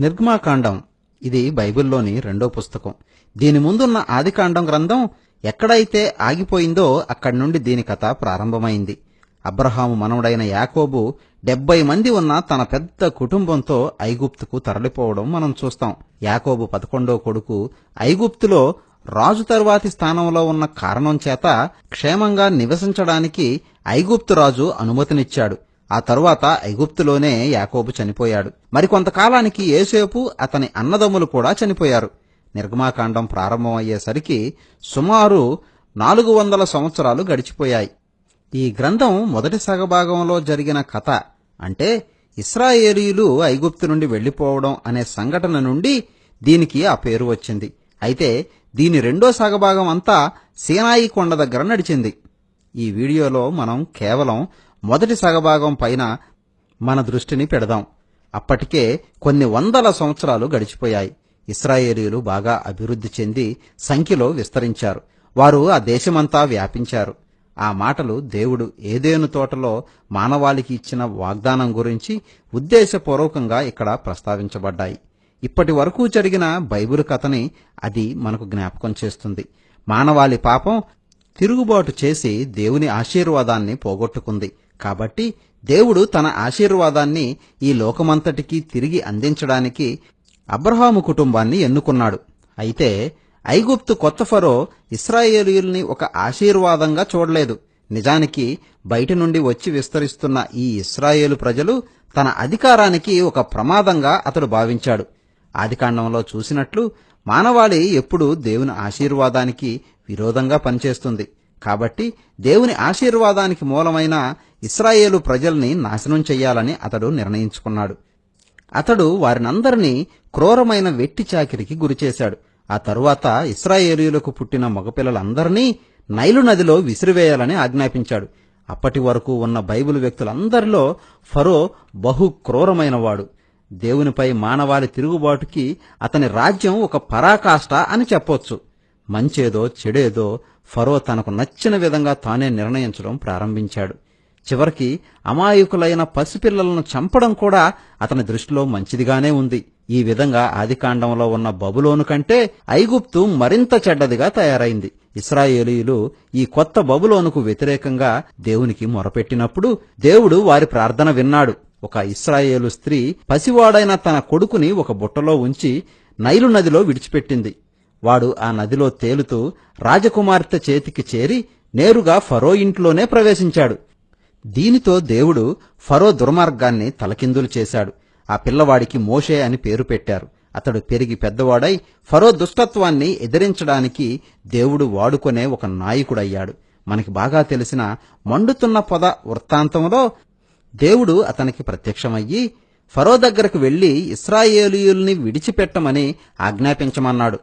నిర్గమాకాండం. ఇది బైబిల్లోని రెండో పుస్తకం. దీని ముందున్న ఆదికాండం గ్రంథం ఎక్కడైతే ఆగిపోయిందో అక్కడి నుండి దీని కథ ప్రారంభమైంది. అబ్రహాము మనవుడైన యాకోబు డెబ్బై మంది ఉన్న తన పెద్ద కుటుంబంతో ఐగుప్తుకు తరలిపోవడం మనం చూస్తాం. యాకోబు పదకొండో కొడుకు ఐగుప్తులో రాజు తరువాతి స్థానంలో ఉన్న కారణం చేత క్షేమంగా నివసించడానికి ఐగుప్తు రాజు అనుమతినిచ్చాడు. ఆ తరువాత ఐగుప్తులోనే యాకోబు చనిపోయాడు. మరికొంతకాలానికి ఏసేపు అతని అన్నదమ్ములు కూడా చనిపోయారు. నిర్గమాకాండం ప్రారంభమయ్యేసరికి సుమారు నాలుగు వందల సంవత్సరాలు గడిచిపోయాయి. ఈ గ్రంథం మొదటి సగభాగంలో జరిగిన కథ అంటే ఇస్రాయేలీలు ఐగుప్తు నుండి వెళ్ళిపోవడం అనే సంఘటన నుండి దీనికి ఆ పేరు వచ్చింది. అయితే దీని రెండో సగభాగం అంతా సీనాయి కొండ దగ్గర నడిచింది. ఈ వీడియోలో మనం కేవలం మొదటి సగభాగం పైన మన దృష్టిని పెడదాం. అప్పటికే కొన్ని వందల సంవత్సరాలు గడిచిపోయాయి. ఇస్రాయేలీలు బాగా అభివృద్ధి చెంది సంఖ్యలో విస్తరించారు. వారు ఆ దేశమంతా వ్యాపించారు. ఆ మాటలు దేవుడు ఏదేను తోటలో మానవాళికి ఇచ్చిన వాగ్దానం గురించి ఉద్దేశపూర్వకంగా ఇక్కడ ప్రస్తావించబడ్డాయి. ఇప్పటి వరకు జరిగిన బైబిల్ కథని అది మనకు జ్ఞాపకం చేస్తుంది. మానవాళి పాపం తిరుగుబాటు చేసి దేవుని ఆశీర్వాదాన్ని పోగొట్టుకుంది. కాబట్టి దేవుడు తన ఆశీర్వాదాన్ని ఈ లోకమంతటికీ తిరిగి అందించడానికి అబ్రహాము కుటుంబాన్ని ఎన్నుకున్నాడు. అయితే ఐగుప్తు కొత్త ఫరో ఇస్రాయేలీయుల్ని ఒక ఆశీర్వాదంగా చూడలేదు. నిజానికి బయట నుండి వచ్చి విస్తరిస్తున్న ఈ ఇస్రాయేలు ప్రజలు తన అధికారానికి ఒక ప్రమాదంగా అతడు భావించాడు. ఆదికాండంలో చూసినట్లు మానవాళి ఎప్పుడూ దేవుని ఆశీర్వాదానికి విరోధంగా పనిచేస్తుంది. కాబట్టి దేవుని ఆశీర్వాదానికి మూలమైన ఇస్రాయేలు ప్రజల్ని నాశనం చెయ్యాలని అతడు నిర్ణయించుకున్నాడు. అతడు వారినందరినీ క్రూరమైన వెట్టి చాకిరికి గురిచేశాడు ఆ తరువాత ఇస్రాయేలీయులకు పుట్టిన మగపిల్లలందరినీ నైలు నదిలో విసిరివేయాలని ఆజ్ఞాపించాడు. అప్పటి వరకు ఉన్న బైబిల్ వ్యక్తులందరిలో ఫరో బహు క్రూరమైనవాడు. దేవునిపై మానవాళి తిరుగుబాటుకి అతని రాజ్యం ఒక పరాకాష్ట అని చెప్పొచ్చు. మంచేదో చెడేదో ఫరో తనకు నచ్చిన విధంగా తానే నిర్ణయించడం ప్రారంభించాడు. చివరికి అమాయకులైన పసిపిల్లలను చంపడం కూడా అతని దృష్టిలో మంచిదిగానే ఉంది. ఈ విధంగా ఆదికాండంలో ఉన్న బబులోను కంటే ఐగుప్తు మరింత చెడ్డదిగా తయారైంది. ఇస్రాయేలీయులు ఈ కొత్త బబులోనుకు వ్యతిరేకంగా దేవునికి మొరపెట్టినప్పుడు దేవుడు వారి ప్రార్థన విన్నాడు. ఒక ఇస్రాయేలు స్త్రీ పసివాడైన తన కొడుకుని ఒక బుట్టలో ఉంచి నైలు నదిలో విడిచిపెట్టింది. వాడు ఆ నదిలో తేలుతూ రాజకుమార్తె చేతికి చేరి నేరుగా ఫరో ఇంట్లోనే ప్రవేశించాడు. దీనితో దేవుడు ఫరో దుర్మార్గాన్ని తలకిందులు చేశాడు. ఆ పిల్లవాడికి మోషే అని పేరు పెట్టారు. అతడు పెరిగి పెద్దవాడై ఫరో దుష్టత్వాన్ని ఎదిరించడానికి దేవుడు వాడుకునే ఒక నాయకుడయ్యాడు. మనకి బాగా తెలిసిన మండుతున్న పొద వృత్తాంతంలో దేవుడు అతనికి ప్రత్యక్షమయ్యి ఫరో దగ్గరకు వెళ్ళి ఇస్రాయేలీయుల్ని విడిచిపెట్టమని ఆజ్ఞాపించమన్నాడు.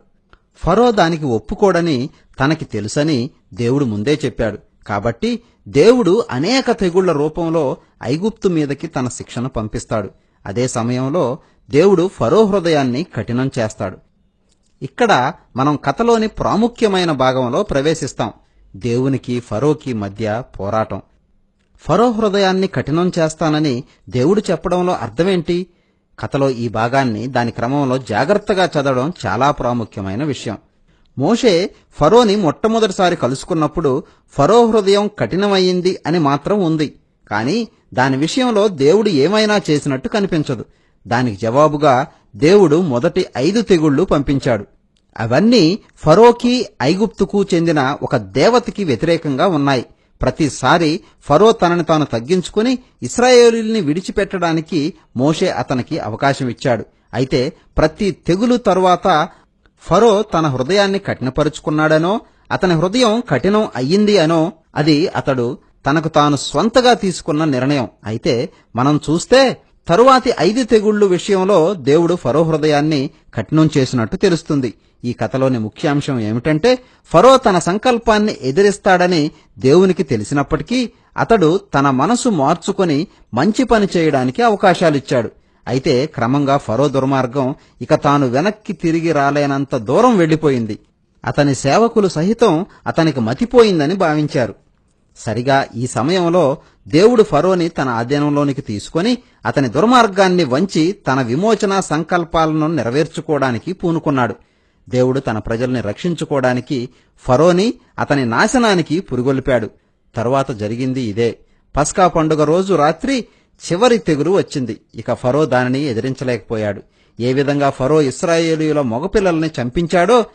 ఫరో దానికి ఒప్పుకోడని తనకి తెలుసని దేవుడు ముందే చెప్పాడు. కాబట్టి దేవుడు అనేక తెగుళ్ళ రూపంలో ఐగుప్తు మీదకి తన శిక్షను పంపిస్తాడు. అదే సమయంలో దేవుడు ఫరో హృదయాన్ని కఠినం చేస్తాడు. ఇక్కడ మనం కథలోని ప్రాముఖ్యమైన భాగంలో ప్రవేశిస్తాం. దేవునికి ఫరోకి మధ్య పోరాటం. ఫరో హృదయాన్ని కఠినం చేస్తానని దేవుడు చెప్పడంలో అర్థమేంటి? కథలో ఈ భాగాన్ని దాని క్రమంలో జాగ్రత్తగా చదవడం చాలా ప్రాముఖ్యమైన విషయం. మోషే ఫరోని మొట్టమొదటిసారి కలుసుకున్నప్పుడు ఫరో హృదయం కఠినమయ్యింది అని మాత్రం ఉంది. కానీ దాని విషయంలో దేవుడు ఏమైనా చేసినట్టు కనిపించదు. దానికి జవాబుగా దేవుడు మొదటి ఐదు తెగుళ్ళు పంపించాడు. అవన్నీ ఫరోకి ఐగుప్తుకు చెందిన ఒక దేవతకి వ్యతిరేకంగా ఉన్నాయి. ప్రతిసారి ఫరో తనని తాను తగ్గించుకుని ఇస్రాయేలీల్ని విడిచిపెట్టడానికి మోషే అతనికి అవకాశం ఇచ్చాడు. అయితే ప్రతి తెగులు తరువాత ఫరో తన హృదయాన్ని కఠినపరుచుకున్నాడనో అతని హృదయం కఠినం అయ్యింది అనో అది అతడు తనకు తాను స్వంతగా తీసుకున్న నిర్ణయం. అయితే మనం చూస్తే తరువాతి ఐదు తెగుళ్ళు విషయంలో దేవుడు ఫరో హృదయాన్ని కఠినం చేసినట్టు తెలుస్తుంది. ఈ కథలోని ముఖ్యాంశం ఏమిటంటే ఫరో తన సంకల్పాన్ని ఎదిరిస్తాడని దేవునికి తెలిసినప్పటికీ అతడు తన మనసు మార్చుకొని మంచి పని చేయడానికి అవకాశాలిచ్చాడు. అయితే క్రమంగా ఫరో దుర్మార్గం ఇక తాను వెనక్కి తిరిగి రాలేనంత దూరం వెళ్ళిపోయింది అతని సేవకులు సహితం అతనికి మతిపోయిందని భావించారు. సరిగా ఈ సమయంలో దేవుడు ఫరోని తన ఆధీనంలోనికి తీసుకొని అతని దుర్మార్గాన్ని వంచి తన విమోచన సంకల్పాలను నెరవేర్చుకోవడానికి పూనుకున్నాడు. దేవుడు తన ప్రజల్ని రక్షించుకోవడానికి ఫరోని అతని నాశనానికి పురుగొల్పాడు. తరువాత జరిగింది ఇదే. పస్కా పండుగ రోజు రాత్రి చివరి తెగులు వచ్చింది. ఇక ఫరో దానిని ఎదిరించలేకపోయాడు. ఏ విధంగా ఫరో ఇస్రాయేలీయుల మగపిల్లల్ని చంపించాడో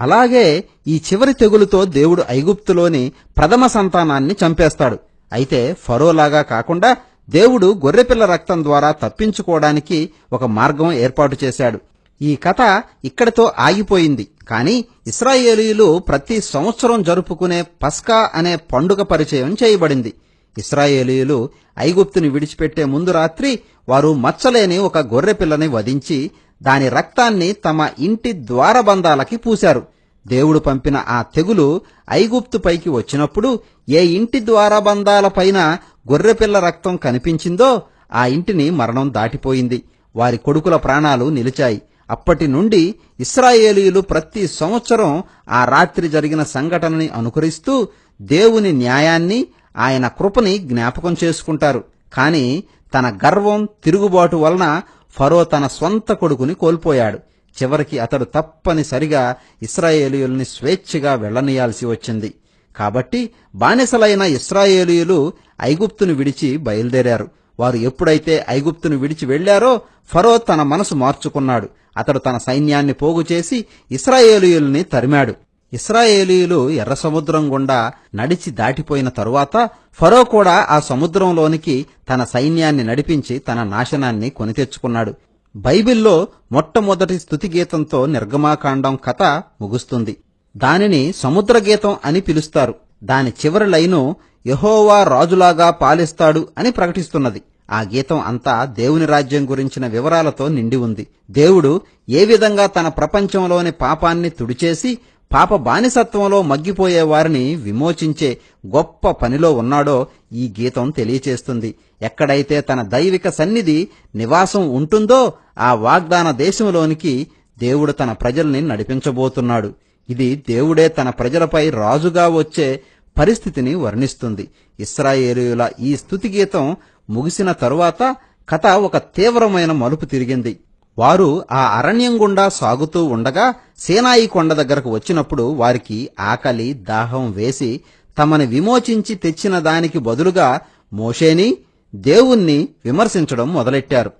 అలాగే ఈ చివరి తెగులుతో దేవుడు ఐగుప్తులోని ప్రథమ సంతానాన్ని చంపేస్తాడు. అయితే ఫరోలాగా కాకుండా దేవుడు గొర్రెపిల్ల రక్తం ద్వారా తప్పించుకోవడానికి ఒక మార్గం ఏర్పాటు చేశాడు. ఈ కథ ఇక్కడితో ఆగిపోయింది. కానీ ఇస్రాయేలీయులు ప్రతి సంవత్సరం జరుపుకునే పస్కా అనే పండుగ పరిచయం చేయబడింది. ఇస్రాయేలీయులు ఐగుప్తుని విడిచిపెట్టే ముందు రాత్రి వారు మచ్చలేని ఒక గొర్రెపిల్లని వధించి దాని రక్తాన్ని తమ ఇంటి ద్వారబంధాలకి పూశారు. దేవుడు పంపిన ఆ తెగులు ఐగుప్తు పైకి వచ్చినప్పుడు ఏ ఇంటి ద్వారబంధాలపైన గొర్రెపిల్ల రక్తం కనిపించిందో ఆ ఇంటిని మరణం దాటిపోయింది. వారి కొడుకుల ప్రాణాలు నిలిచాయి. అప్పటి నుండి ఇస్రాయేలీయులు ప్రతి సంవత్సరం ఆ రాత్రి జరిగిన సంఘటనని అనుకరిస్తూ దేవుని న్యాయాన్ని ఆయన కృపని జ్ఞాపకం చేసుకుంటారు. కాని తన గర్వం తిరుగుబాటు వలన ఫరో తన స్వంత కొడుకుని కోల్పోయాడు. చివరికి అతడు తప్పనిసరిగా ఇస్రాయేలీయుల్ని స్వేచ్ఛగా వెళ్ళనీయాల్సి వచ్చింది. కాబట్టి బానిసలైన ఇస్రాయేలీయులు ఐగుప్తును విడిచి బయలుదేరారు. వారు ఎప్పుడైతే ఐగుప్తును విడిచి వెళ్ళారో ఫరో తన మనసు మార్చుకున్నాడు. అతడు తన సైన్యాన్ని పోగు చేసి ఇస్రాయేలీయుల్ని తరిమాడు. ఇస్రాయేలీయులు ఎర్ర సముద్రం గుండా నడిచి దాటిపోయిన తరువాత ఫరో కూడా ఆ సముద్రంలోనికి తన సైన్యాన్ని నడిపించి తన నాశనాన్ని కొని తెచ్చుకున్నాడు. బైబిల్లో మొట్టమొదటి స్తుతి గీతంతో నిర్గమాకాండం కథ ముగుస్తుంది. దానిని సముద్ర గీతం అని పిలుస్తారు. దాని చివరి లైను యహోవా రాజులాగా పాలిస్తాడు అని ప్రకటిస్తున్నది. ఆ గీతం అంతా దేవుని రాజ్యం గురించిన వివరాలతో నిండి ఉంది. దేవుడు ఏ విధంగా తన ప్రపంచంలోని పాపాన్ని తుడిచేసి పాప బానిసత్వంలో మగ్గిపోయే వారిని విమోచించే గొప్ప పనిలో ఉన్నాడో ఈ గీతం తెలియచేస్తుంది. ఎక్కడైతే తన దైవిక సన్నిధి నివాసం ఉంటుందో ఆ వాగ్దాన దేశంలోనికి దేవుడు తన ప్రజల్ని నడిపించబోతున్నాడు. ఇది దేవుడే తన ప్రజలపై రాజుగా వచ్చే పరిస్థితిని వర్ణిస్తుంది. ఇస్రాయేలీయుల ఈ స్థుతి గీతం ముగిసిన తరువాత కథ ఒక తీవ్రమైన మలుపు తిరిగింది. వారు ఆ అరణ్యం గుండా సాగుతూ ఉండగా సేనాయి కొండ దగ్గరకు వచ్చినప్పుడు వారికి ఆకలి దాహం వేసి తమని విమోచించి తెచ్చిన దానికి బదులుగా మోషేని దేవుణ్ణి విమర్శించడం మొదలెట్టారు.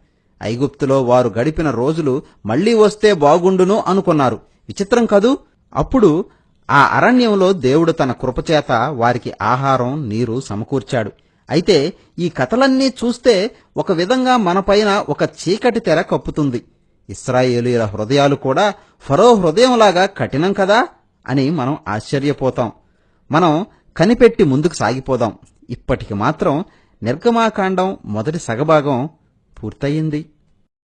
ఐగుప్తులో వారు గడిపిన రోజులు మళ్ళీ వస్తే బాగుండును అనుకున్నారు. విచిత్రం కదూ? అప్పుడు ఆ అరణ్యంలో దేవుడు తన కృపచేత వారికి ఆహారం నీరు సమకూర్చాడు. అయితే ఈ కథలన్నీ చూస్తే ఒక విధంగా మనపైన ఒక చీకటి తెర కప్పుతుంది. ఇస్రాయేలీల హృదయాలు కూడా ఫరో హృదయంలాగా కఠినం కదా అని మనం ఆశ్చర్యపోతాం. మనం కనిపెట్టి ముందుకు సాగిపోదాం. ఇప్పటికి మాత్రం నిర్గమాకాండం మొదటి సగభాగం పూర్తయింది.